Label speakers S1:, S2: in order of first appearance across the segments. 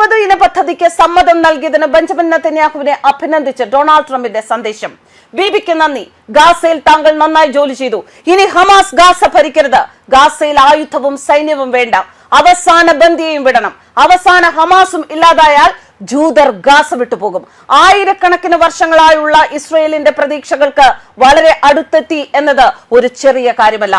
S1: ഇരുപത് ഇന പദ്ധതിക്ക് സമ്മതം നൽകിയതിന് ബെഞ്ചമിൻ നെത്തന്യാഹുവിനെ അഭിനന്ദിച്ച് ഡൊണാൾഡ് ട്രംപിന്റെ സന്ദേശം. ബിബിക്ക് നന്ദി. ഗാസയിൽ താങ്കൾ നന്നായി ജോലി ചെയ്തു. ഇനി ഹമാസ് ഗാസ ഭരിക്കരുത്. ഗാസയിൽ ആയുധവും സൈന്യവും വേണ്ട. അവസാന ബന്ദിയെയും വിടണം. അവസാന ഹമാസും ഇല്ലാതായാൽ ജൂതർ ഗാസ വിട്ടുപോകും. ആയിരക്കണക്കിന് വർഷങ്ങളായുള്ള ഇസ്രയേലിന്റെ പ്രതീക്ഷകൾക്ക് വളരെ അടുത്തെത്തി എന്നത് ഒരു ചെറിയ കാര്യമല്ല.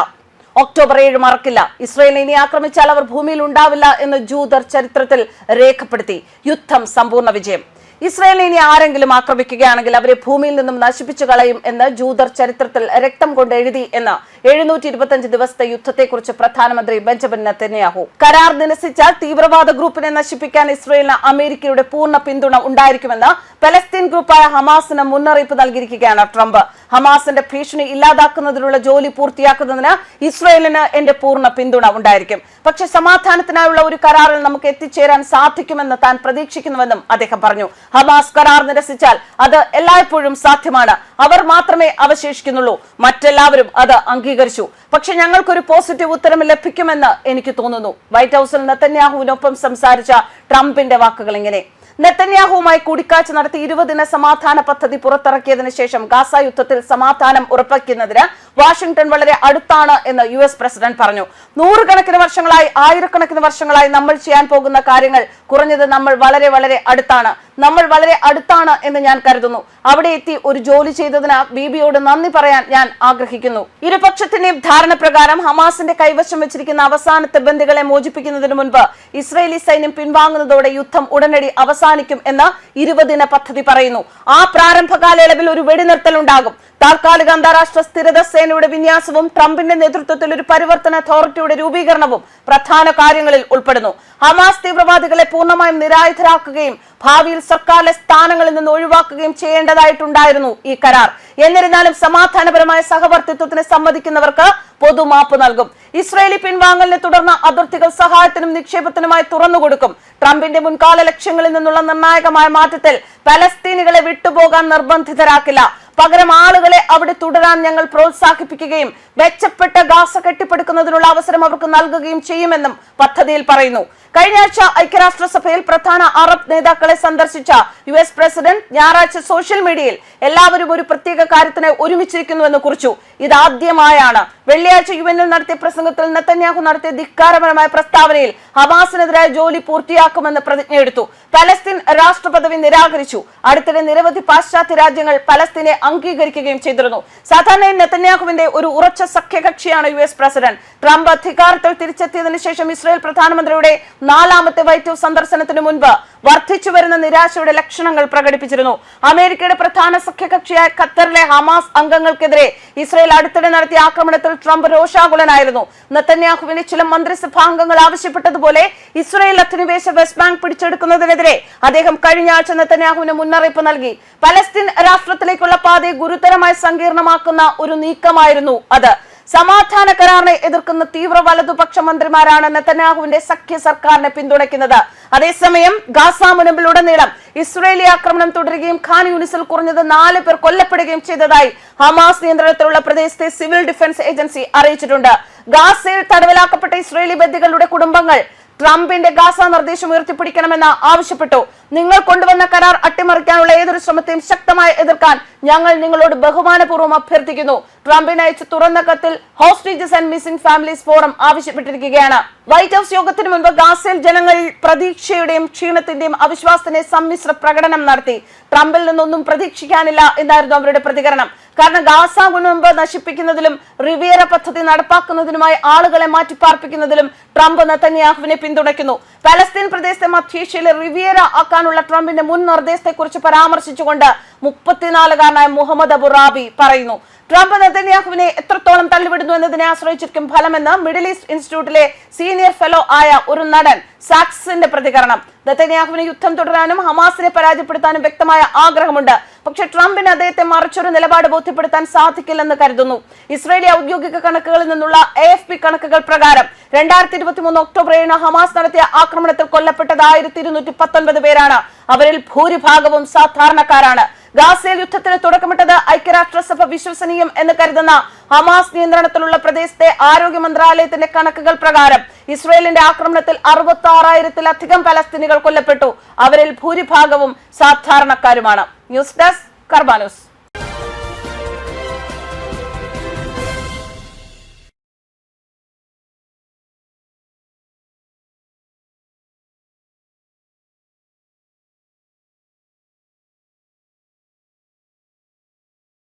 S1: ഒക്ടോബർ ഏഴ് മറക്കില്ല. ഇസ്രയേൽ ഇനി ആക്രമിച്ചാൽ അവർ ഭൂമിയിൽ ഉണ്ടാവില്ല എന്ന് ജൂതർ ചരിത്രത്തിൽ രേഖപ്പെടുത്തി. യുദ്ധം സമ്പൂർണ വിജയം. ഇസ്രയേലിനെ ഇനി ആരെങ്കിലും ആക്രമിക്കുകയാണെങ്കിൽ അവരെ ഭൂമിയിൽ നിന്നും നശിപ്പിച്ചു കളയും എന്ന് ജൂതർ ചരിത്രത്തിൽ രക്തം കൊണ്ട് എഴുതി എന്ന് എഴുന്നൂറ്റി ഇരുപത്തിയഞ്ച് ദിവസത്തെ യുദ്ധത്തെക്കുറിച്ച് പ്രധാനമന്ത്രി ബെഞ്ചമിൻ നെത്തന്യാഹു കരാർ നിരസിച്ചാൽ തീവ്രവാദ ഗ്രൂപ്പിനെ നശിപ്പിക്കാൻ ഇസ്രയേലിന് അമേരിക്കയുടെ പൂർണ പിന്തുണ ഉണ്ടായിരിക്കുമെന്ന് പലസ്തീൻ ഗ്രൂപ്പായ ഹമാസിന് മുന്നറിയിപ്പ് നൽകിയിരിക്കുകയാണ് ട്രംപ്. ഹമാസിന്റെ ഭീഷണി ഇല്ലാതാക്കുന്നതിനുള്ള ജോലി പൂർത്തിയാക്കുന്നതിന് ഇസ്രയേലിന് എന്റെ പൂർണ പിന്തുണ ഉണ്ടായിരിക്കും. പക്ഷെ സമാധാനത്തിനായുള്ള ഒരു കരാറിൽ നമുക്ക് എത്തിച്ചേരാൻ സാധിക്കുമെന്ന് താൻ പ്രതീക്ഷിക്കുന്നുവെന്നും അദ്ദേഹം പറഞ്ഞു. ഹമാസ് കരാർ നിരസിച്ചാൽ അത് എല്ലായ്പ്പോഴും സാധ്യമാണ്. അവർ മാത്രമേ അവശേഷിക്കുന്നുള്ളൂ. മറ്റെല്ലാവരും അത് അംഗീകരിച്ചു. പക്ഷെ ഞങ്ങൾക്കൊരു പോസിറ്റീവ് ഉത്തരം ലഭിക്കുമെന്ന് എനിക്ക് തോന്നുന്നു. വൈറ്റ് ഹൌസിൽ നെത്തന്യാഹുവിനൊപ്പം സംസാരിച്ച ട്രംപിന്റെ വാക്കുകൾ ഇങ്ങനെ. നെത്തന്യാഹുവുമായി കൂടിക്കാഴ്ച നടത്തി ഇരുപതിന സമാധാന പദ്ധതി പുറത്തിറക്കിയതിനു ശേഷം ഗാസ യുദ്ധത്തിൽ സമാധാനം ഉറപ്പിക്കുന്നതിന് വാഷിംഗ്ടൺ വളരെ അടുത്താണ് എന്ന് യു എസ് പ്രസിഡന്റ് പറഞ്ഞു. നൂറുകണക്കിന് വർഷങ്ങളായി ആയിരക്കണക്കിന് വർഷങ്ങളായി നമ്മൾ ചെയ്യാൻ പോകുന്ന കാര്യങ്ങൾ കുറഞ്ഞത് നമ്മൾ വളരെ വളരെ അടുത്താണ്. നമ്മൾ വളരെ അടുത്താണ് എന്ന് ഞാൻ കരുതുന്നു. അവിടെ എത്തി ഒരു ജോലി ചെയ്തതിന് ബീബിയോട് നന്ദി പറയാൻ ഞാൻ ആഗ്രഹിക്കുന്നു. ഇരുപക്ഷത്തിന്റെയും ധാരണ പ്രകാരം ഹമാസിന്റെ കൈവശം വെച്ചിരിക്കുന്ന അവസാനത്തെ ബന്ദികളെ മോചിപ്പിക്കുന്നതിന് മുൻപ് ഇസ്രയേലി സൈന്യം പിൻവാങ്ങുന്നതോടെ യുദ്ധം ഉടനടി അവസാനിക്കും എന്ന് ഇരുപതിന പദ്ധതി പറയുന്നു. ആ പ്രാരംഭ കാലയളവിൽ ഒരു വെടിനിർത്തൽ ഉണ്ടാകും. താൽക്കാലിക അന്താരാഷ്ട്ര സ്ഥിരത സേനയുടെ വിന്യാസവും ട്രംപിന്റെ നേതൃത്വത്തിൽ ഒരു പരിവർത്തന അതോറിറ്റിയുടെ രൂപീകരണവും പ്രധാന കാര്യങ്ങളിൽ ഉൾപ്പെടുന്നു. ഹമാസ് തീവ്രവാദികളെ പൂർണമായും നിരായുധരാക്കുകയും ഭാവിയിൽ സർക്കാരിലെ സ്ഥാനങ്ങളിൽ നിന്ന് ഒഴിവാക്കുകയും ചെയ്യേണ്ടതായിട്ടുണ്ടായിരുന്നു ഈ കരാർ. എന്നിരുന്നാലും സമാധാനപരമായ സഹവർത്തിത്വത്തിന് സമ്മതിക്കുന്നവർക്ക് പൊതുമാപ്പ് നൽകും. ഇസ്രയേലി പിൻവാങ്ങലിനെ തുടർന്ന് അതിർത്തികൾ സഹായത്തിനും നിക്ഷേപത്തിനുമായി തുറന്നുകൊടുക്കും. ട്രംപിന്റെ മുൻകാല ലക്ഷ്യങ്ങളിൽ നിന്നുള്ള നിർണായകമായ മാറ്റത്തിൽ പലസ്തീനികളെ വിട്ടുപോകാൻ നിർബന്ധിതരാക്കില്ല. പകരം ആളുകളെ അവിടെ തുടരാൻ ഞങ്ങൾ പ്രോത്സാഹിപ്പിക്കുകയും മെച്ചപ്പെട്ട ഗാസ കെട്ടിപ്പടുക്കുന്നതിനുള്ള അവസരം അവർക്ക് നൽകുകയും ചെയ്യുമെന്നും പദ്ധതിയിൽ പറയുന്നു. കഴിഞ്ഞ ആഴ്ച ഐക്യരാഷ്ട്രസഭയിൽ പ്രധാന അറബ് നേതാക്കളെ സന്ദർശിച്ച യു എസ് പ്രസിഡന്റ് ഞായറാഴ്ച സോഷ്യൽ മീഡിയയിൽ എല്ലാവരും ഒരു പ്രത്യേക കാര്യത്തിന് ഒരുമിച്ചിരിക്കുന്നുവെന്ന് കുറിച്ചു. ഇതാദ്യമായാണ് വെള്ളിയാഴ്ച യു എന്നിൽ നടത്തിയ പ്രസംഗത്തിൽ നെത്തന്യാഹു നടത്തിയ ധിക്കാരപരമായ പ്രസ്താവനയിൽ ഹമാസിനെതിരായ ജോലി പൂർത്തിയാക്കുമെന്ന് പ്രതിജ്ഞയെടുത്തു. പലസ്തീൻ രാഷ്ട്രപദവി നിരാകരിച്ചു. അടുത്തിടെ നിരവധി പാശ്ചാത്യ രാജ്യങ്ങൾ പലസ്തീനെ അംഗീകരിക്കുകയും ചെയ്തിരുന്നു. സാധാരണയിൽ നെത്തന്യാഹുവിന്റെ ഒരു ഉറച്ച സഖ്യകക്ഷിയാണ് യു എസ് പ്രസിഡന്റ്. ട്രംപ് അധികാരത്തിൽ തിരിച്ചെത്തിയതിനു ശേഷം ഇസ്രായേൽ പ്രധാനമന്ത്രിയുടെ നാലാമത്തെ വൈറ്റ് ഹൌസ് സന്ദർശനത്തിന് മുൻപ് വർദ്ധിച്ചു വരുന്ന നിരാശയുടെ ലക്ഷണങ്ങൾ പ്രകടിപ്പിച്ചിരുന്നു. അമേരിക്കയുടെ പ്രധാന സഖ്യകക്ഷിയായ ഖത്തറിലെ ഹമാസ് അംഗങ്ങൾക്കെതിരെ ഇസ്രായേൽ അടുത്തിടെ നടത്തിയ ആക്രമണത്തിൽ ട്രംപ് രോഷാകുലനായിരുന്നു. നെത്തന്യാഹുവിന്റെ ചില മന്ത്രിസഭാംഗങ്ങൾ ആവശ്യപ്പെട്ടതുപോലെ ഇസ്രായേൽ അധിനിവേശ വെസ്റ്റ് ബാങ്ക് പിടിച്ചെടുക്കുന്നതിനെതിരെ അദ്ദേഹം കഴിഞ്ഞ ആഴ്ച നെത്തന്യാഹുവിന് മുന്നറിയിപ്പ് നൽകി. പലസ്തീൻ രാഷ്ട്രത്തിലേക്കുള്ള പാതയെ ഗുരുതരമായി സങ്കീർണമാക്കുന്ന ഒരു നീക്കമായിരുന്നു അത്. സമാധാന കരാറിനെ എതിർക്കുന്ന തീവ്ര വലതുപക്ഷ മന്ത്രിമാരാണ് നെത്തന്യാഹുവിന്റെ സഖ്യ സർക്കാരിനെ പിന്തുണയ്ക്കുന്നത്. അതേസമയം ഗാസ മുനമ്പിലുടനീളം ഇസ്രയേലി ആക്രമണം തുടരുകയും ഖാൻ യൂണിസിൽ കുറഞ്ഞത് നാല് പേർ കൊല്ലപ്പെടുകയും ചെയ്തതായി ഹമാസ് നിയന്ത്രണത്തിലുള്ള പ്രദേശത്തെ സിവിൽ ഡിഫൻസ് ഏജൻസി അറിയിച്ചിട്ടുണ്ട്. ഗാസയിൽ തടവിലാക്കപ്പെട്ട ഇസ്രയേലി ബന്ധികളുടെ കുടുംബങ്ങൾ ട്രംപിന്റെ ഗാസ നിർദ്ദേശം ഉയർത്തിപ്പിടിക്കണമെന്ന് ആവശ്യപ്പെട്ടു. നിങ്ങൾ കൊണ്ടുവന്ന കരാർ അട്ടിമറിക്കാനുള്ള ഏതൊരു ശ്രമത്തെയും ശക്തമായി എതിർക്കാൻ ഞങ്ങൾ നിങ്ങളോട് ബഹുമാനപൂർവം അഭ്യർത്ഥിക്കുന്നു. ട്രംപിന് അയച്ച തുറന്ന കത്തിൽ hostages and missing families forum ആവശ്യപ്പെട്ടിരിക്കുകയാണ്. White House യോഗത്തിന് മുൻപ് ഗാസയിൽ ജനങ്ങൾ പ്രതീക്ഷയുടെയും ക്ഷീണത്തിന്റെയും അവിശ്വാസത്തിന്റെ സമ്മിശ്ര പ്രകടനം നടത്തി. ട്രംപിൽ നിന്നൊന്നും പ്രതീക്ഷിക്കാനില്ല എന്നായിരുന്നു അവരുടെ പ്രതികരണം. കാരണം ഗാസ മുൻപ് നശിപ്പിക്കുന്നതിലും റിവിയറ പദ്ധതി നടപ്പാക്കുന്നതിനുമായി ആളുകളെ മാറ്റിപ്പാർപ്പിക്കുന്നതിലും ട്രംപ് നെത്തന്യാഹുവിനെ പിന്തുണയ്ക്കുന്നു. പലസ്തീൻ പ്രദേശത്തെ മധ്യേഷ്യയിലെ റിവിയറ ആക്കാനുള്ള ട്രംപിന്റെ മുൻ നിർദ്ദേശത്തെക്കുറിച്ച് പരാമർശിച്ചുകൊണ്ട് മുപ്പത്തിനാലുകാരനായ മുഹമ്മദ് അബുറാബി പറയുന്നു. ട്രംപ് നെതന്യാഹുവിനെ എത്രത്തോളം തള്ളിവിടുന്നു എന്നതിനെ ആശ്രയിച്ചിരിക്കും ഫലമെന്ന് മിഡിൽ ഈസ്റ്റ് ഇൻസ്റ്റിറ്റ്യൂട്ടിലെ സീനിയർ ഫെലോ ആയ ഒരു നടൻ സാക്സിന്റെ പ്രതികരണം. നെതന്യാഹുവിന് യുദ്ധം തുടരാനും ഹമാസിനെ പരാജയപ്പെടുത്താനും വ്യക്തമായ ആഗ്രഹമുണ്ട്. പക്ഷെ ട്രംപിന് അദ്ദേഹത്തെ മറിച്ചൊരു നിലപാട് ബോധ്യപ്പെടുത്താൻ സാധിക്കില്ലെന്ന് കരുതുന്നു. ഇസ്രയേലി ഔദ്യോഗിക കണക്കുകളിൽ നിന്നുള്ള എ എഫ് പി കണക്കുകൾ പ്രകാരം രണ്ടായിരത്തി ഇരുപത്തി മൂന്ന് ഒക്ടോബർ ഏഴിന് ഹമാസ് നടത്തിയ ആക്രമണത്തിൽ കൊല്ലപ്പെട്ടത് ആയിരത്തി ഇരുന്നൂറ്റി പത്തൊൻപത് പേരാണ്. അവരിൽ ഭൂരിഭാഗവും സാധാരണക്കാരാണ്. ഗാസയിൽ യുദ്ധത്തിന് തുടക്കമിട്ടത് ഐക്യരാഷ്ട്രസഭ വിശ്വസനീയം എന്ന് കരുതുന്ന ഹമാസ് നിയന്ത്രണത്തിലുള്ള പ്രദേശത്തെ ആരോഗ്യ മന്ത്രാലയത്തിന്റെ കണക്കുകൾ പ്രകാരം ഇസ്രയേലിന്റെ ആക്രമണത്തിൽ അറുപത്തി ആറായിരത്തിലധികം പലസ്തീനികൾ കൊല്ലപ്പെട്ടു. അവരിൽ ഭൂരിഭാഗവും സാധാരണക്കാരുമാണ്. News desk കർബാനൂസ്